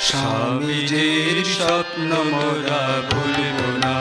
স্বামীজির স্বপ্ন মোরা ভুলব না।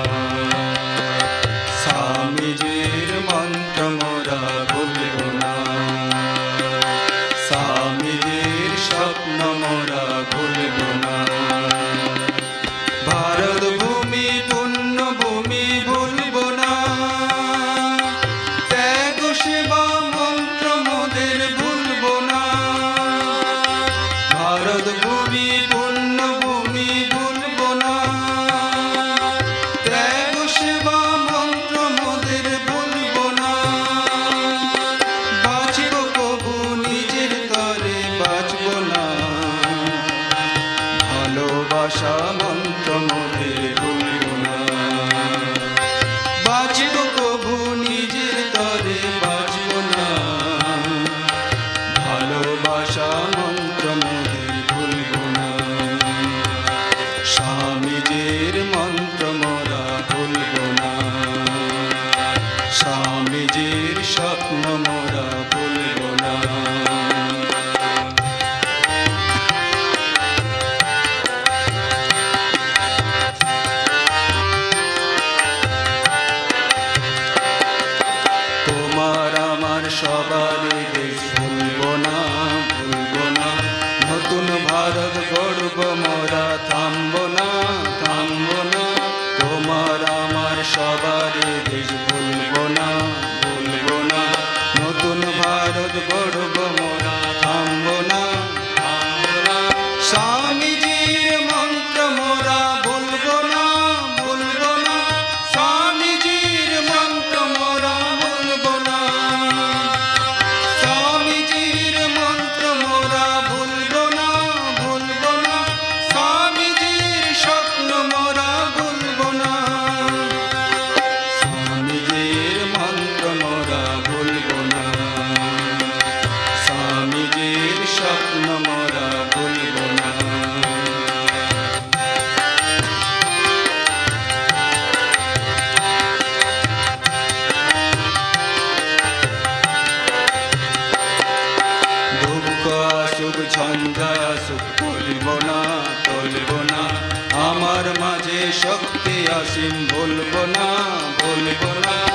রাতের মন্ত্র মোরা ভুলব না। স্বামীজির স্বপ্ন মোরা ভুলব না। তোমার আমার সবার দেশ সবার দেশ ভুলব না ভুলব না। নতুন ভারত গড়ব মোরা থামব না থামব না। ছন্দাসু বলিব না বলিব না আমার মাঝে শক্তি আসিম বলব না বলব না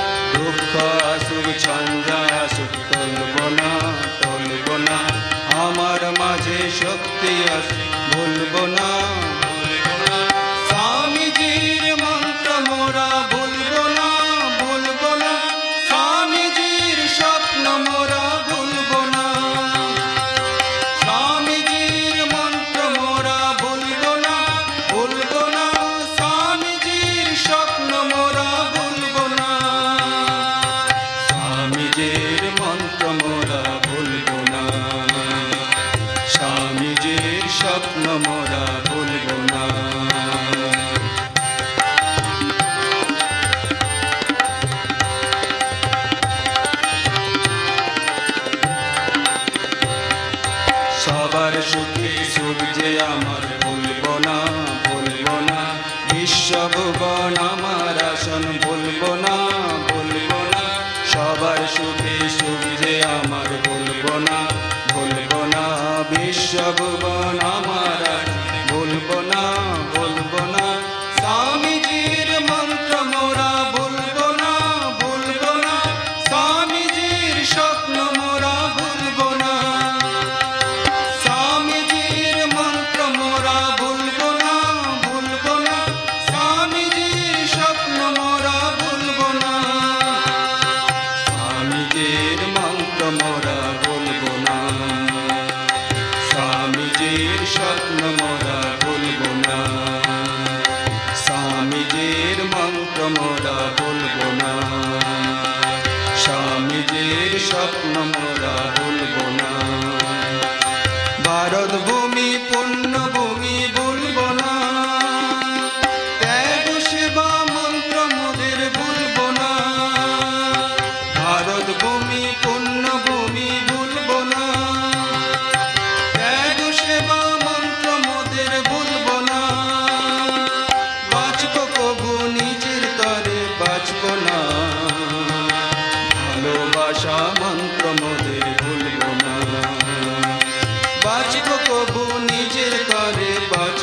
বন্ধুগণ আমার আসন বলব না বলব না। সবার সুখে সুবিধে আমার বলব না বলব না। বিশ্বভুবন আমার বলব না Part Bharat Bhu বাঁচব কবু নিজের করে বাঁচব